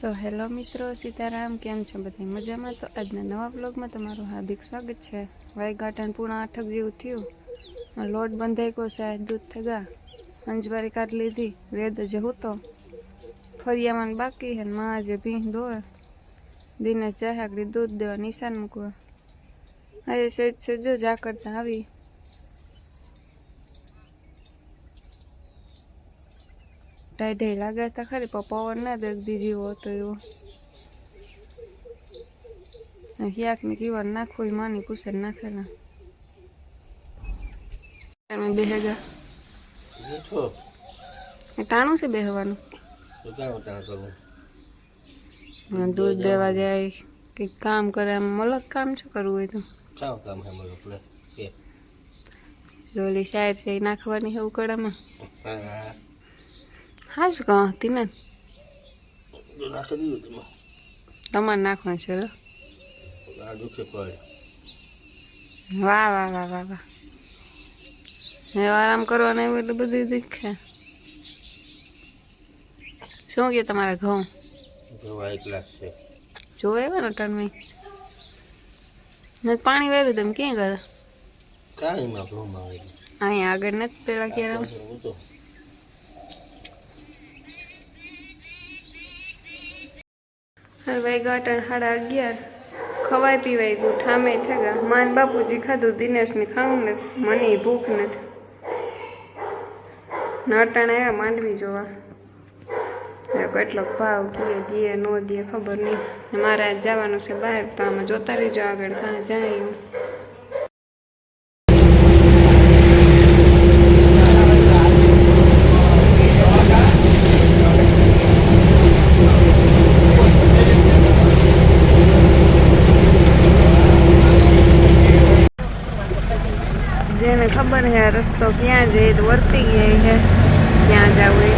So hello મિત્રો, સીતારામ, કેમ છો બધા મજામાં? તો આજના નવા વ્લોગમાં તમારું હાર્દિક સ્વાગત છે. વાઈગાટન પૂણા આઠક જેવું થયું. લોટ બંધાઈ ગયો સાહેબ, દૂધ થગા. અંજવારી કાઢ લીધી, વેદ જવું તો ફરિયામાં બાકી હે માં આજે ભીંહ દોર દિને ચાહાકડી દૂધ દેવા નિશાન મૂકવા. આજે સેજ છે જો જા કરતા આવી. ઢાઈ ઢાઈ લાગે હતા ખરી પણ પવન ના દગદી જેવો હતો એવો. હિયાક ને કીવાર નાખો એ માની પૂછે ને નાખેલા તમે બેહેગા. ટાણું છે? બેહવાનું? દૂધ દેવા જાય કંઈક કામ કરે એમ મલક કામ શું કરવું હોય તો? કામ કે. ઓલી સાઈડ છે એ નાખવાની છે ઉકળામાં? હા હા શું કહો તીને નાખી દીધું તમે તમારે નાખવાનું છે વાહ વાહ વાહ વાહ વાહ હવે આરામ કરવાનો એવું એટલે બધું દીખે શું કે તમારા ઘઉં જોવા જોવે ને ટર્મી નથી પાણી વેરું તમે ક્યાં ગયા માં અહીંયા આગળ નથી પેલા ક્યારે હું તો ભાઈ ગાટણ સાડા અગિયાર. ખવાય પીવાય ગયું ઠામે થયા માન બાપુજી ખાધું, દિનેશને ખાવું ને મને ભૂખ નથી. નટાણ આવ્યા માંડવી જોવા. કેટલો ભાવ કીએ દીએ નો દીએ ખબર નહીં. ને મારે જવાનું છે બહાર, તો આમાં જોતા રહીજો આગળ, કાં જાય એવું ખબર છે રસ્તો ક્યાં જાય તો વર્તી ગયા છે ક્યાં જવું એ?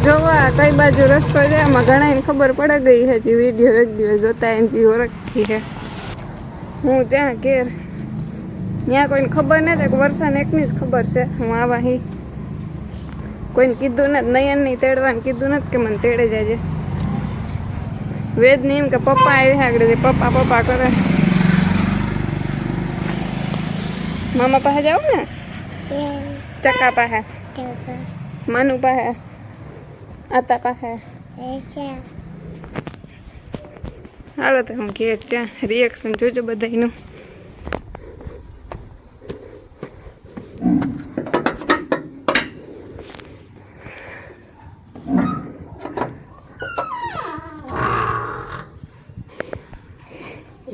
જોવા કઈ બાજુ રસ્તો છે એમાં ઘણાને ખબર પડે ગઈ છે જે વીડિયો દિવસ જોતા એમ જે ઓળખી છે હું જ્યાં ઘેર, ત્યાં કોઈને ખબર નથી વરસાદ એકની જ ખબર છે, હું આવા હી. કોઈને કીધું નથી નયન નહીં તેડવાનું કીધું નથી કે મને તેડે જાજે. વેદ એમ કે પપ્પા આવી આગળ પપ્પા પપ્પા કરે. મામા પાસે જાવ ને? ચકા પાસે. માનુ પાસે. આતા પાસે. હાલો તો હું ઘેર ત્યાં રિએક્શન જોજો બધાયનું.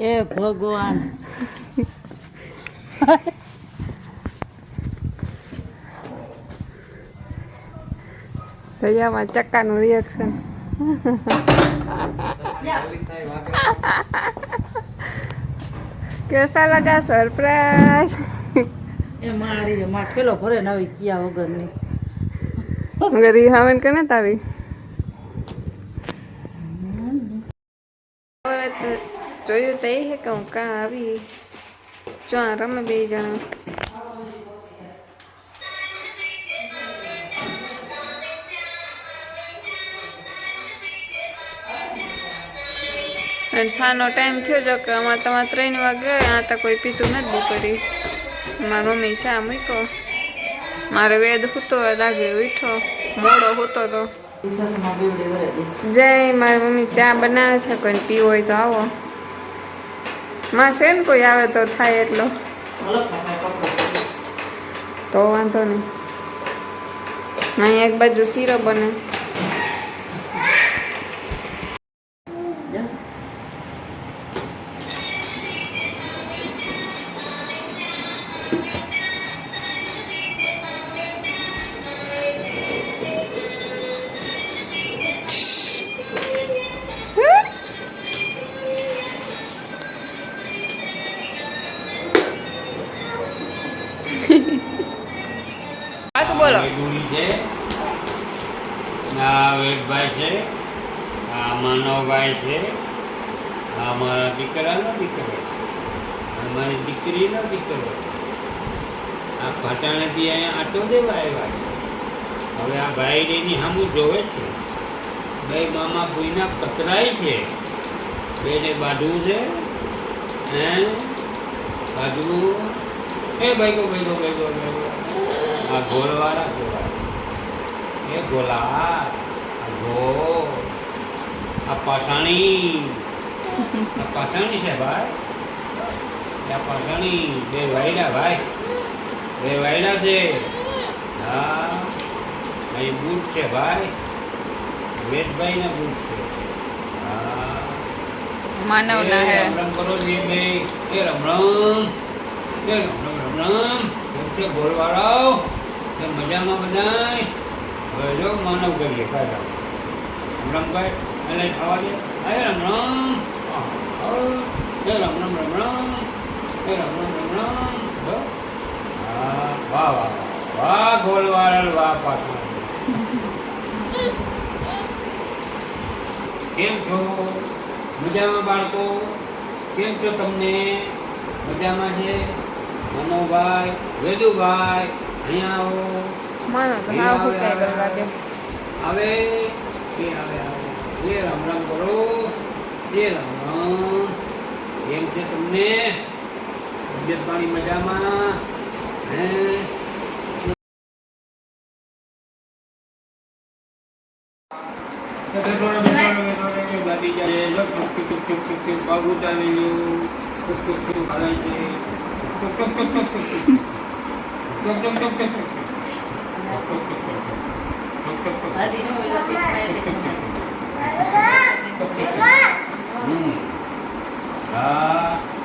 એ ભગવાન રજામાં ચક્કાનું રિએક્શન કેસા લગા સરપ્રાઈઝ એ મારી માં ઠેલો ભરે ને આવી કિયા વગરની મગર રિહાવન કને તાવી હવે તો જોયું તો એ હે કે હું કાં આવી? જો આ રમે બે જણા. અને સાનો ટાઈમ થયો જો કે અમારે તમારે ત્રણ વાગે આ તો કોઈ પીતું નથી કરી મારો મમ્મી શા મૂક્યો. મારે વેદ હૂતો દાગડી ઉઠો મોડો હૂતો તો. જય મારી મમ્મી ચા બનાવે છે કોઈને પીવો હોય તો આવો. માં છે ને કોઈ આવે તો થાય એટલો. તો વાંધો નહીં. અહીંયા એક બાજુ શીરો બને. બોલો. છે. આ વેદભાઈ છે. આ માનવભાઈ છે. આ આટો દેવા આવ્યા છે. હવે આ ભાઈડીની સામું જોવે છે. બે મામા ભૂઈના કતરાય છે. બેને બાંધવું છે. હે? બાંધવું? એ ભાઈગો ભાઈગો ભાઈગો ભાઈગો. આ ગોળવાળા ગોળા એ ગોલા આ ગોળ આ પાસાણી આ પાસાણી છે ભાઈ આ પાસાણી બે વાયડા ભાઈ બે વાયડા છે હા અહીં બૂટ છે ભાઈ વેદભાઈના બૂટ છે હા માનવના એ હે રામ રામ કરો જી બે એ રામ રામ એ રામ રામ રામ એ મજામાં બધાય? હવે જો માનવ કરીએ કાઢા રમભાઈ રામ એટલે ખાવા દે. એ રમ રમ. એ રમ રમ રામ રમ એ રમ રમ રામ રામ. હા, વાહ વાહ વાહ. વાહ વાહ પાછો. કેમ છો? મજામાં બાળકો? કેમ છો તમને? મજામાં છે? મનોભાઈ, વેદુભાઈ અહીંયા આવો માનો તો હાવ હુકાઈ ગયેલ લાગે આવે એ આવે આવે એ રામ રામ કરો એ રામ રામ કેમ છે તમને તબિયત પાણી મજામાં હે બાબુ ચાલી ગયું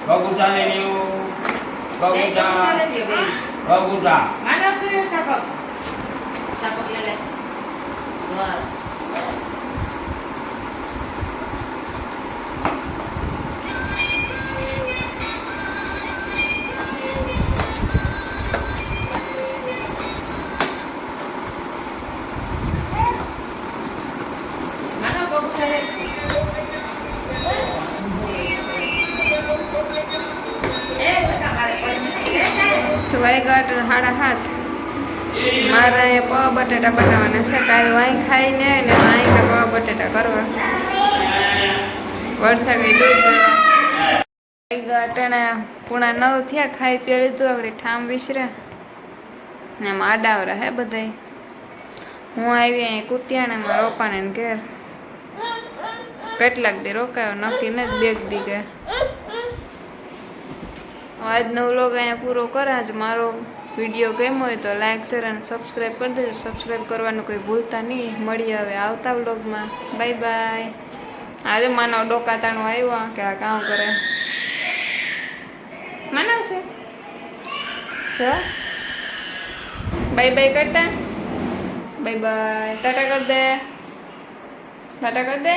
બગુચા લઈ લેવું બગુચા બગુચા માનવ તો સાપક સાપક લે લે બસ સાડા હાથ. મારે પવા બટેટા બનાવવાના છે, કાલે વાંઈ ખાઈને ને વાંઈ કે પવા બટેટા કરવા. વરસાદની દૂધ વાયગાટના પૂણા નવ થયા, ખાઈ પી લીધું આપણે ઠામ વિસરે. ને એમ આડાવરા હે બધાય. હું આવી અહીં કુતિયાણામાં રોપાને ઘેર. કેટલાક દી રોકાયો, નક્કી નથી બેગ દી ગયા આજનો વ્લોગ અહીંયા પૂરો કરે જ મારો વીડિયો ગમ્યો હોય તો લાઈક શેર અને સબસ્ક્રાઈબ કરી દેજો. સબસ્ક્રાઈબ કરવાનું કોઈ ભૂલતા નહીં. મળીએ હવે આવતા વ્લોગમાં બાય બાય આજે માનવ ડોકાતાણો આવ્યો કે આ કામ કરે. માનવ છે જો. બાય બાય કરતા. બાય બાય ટાટા કર દે. ટાટા કર દે.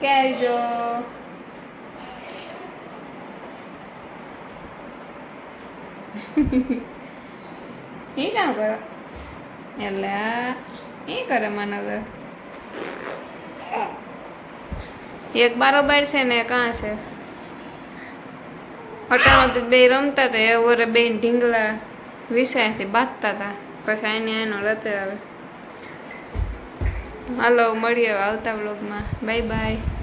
ક્યાં આવજો એ કામ કરો? એટલે એ કરે માનવ એક બારોબાર છે ને કાં છે. અટાણો તો બે રમતા હતા એ વરે બે ઢીંગલા વિષયથી બાંધતા હતા પછી આને એનો લતે આવે. હાલો, મળીએ આવતા વ્લોગમાં બાય બાય